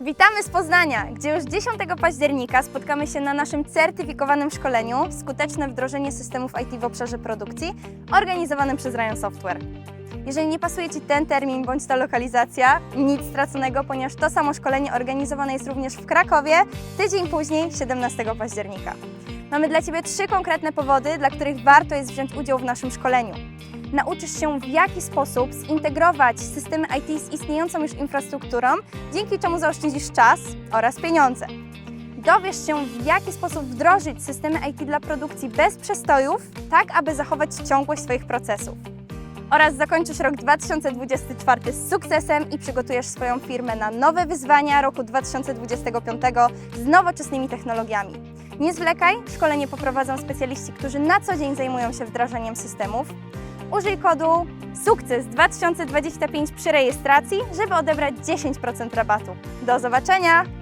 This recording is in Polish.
Witamy z Poznania, gdzie już 10 października spotkamy się na naszym certyfikowanym szkoleniu Skuteczne wdrożenie systemów IT w obszarze produkcji, organizowanym przez Ryan Software. Jeżeli nie pasuje Ci ten termin bądź ta lokalizacja, nic straconego, ponieważ to samo szkolenie organizowane jest również w Krakowie tydzień później, 17 października. Mamy dla Ciebie trzy konkretne powody, dla których warto jest wziąć udział w naszym szkoleniu. Nauczysz się, w jaki sposób zintegrować systemy IT z istniejącą już infrastrukturą, dzięki czemu zaoszczędzisz czas oraz pieniądze. Dowiesz się, w jaki sposób wdrożyć systemy IT dla produkcji bez przestojów, tak aby zachować ciągłość swoich procesów. Oraz zakończysz rok 2024 z sukcesem i przygotujesz swoją firmę na nowe wyzwania roku 2025 z nowoczesnymi technologiami. Nie zwlekaj, szkolenie poprowadzą specjaliści, którzy na co dzień zajmują się wdrażaniem systemów. Użyj kodu SUKCES 2025 przy rejestracji, żeby odebrać 10% rabatu. Do zobaczenia!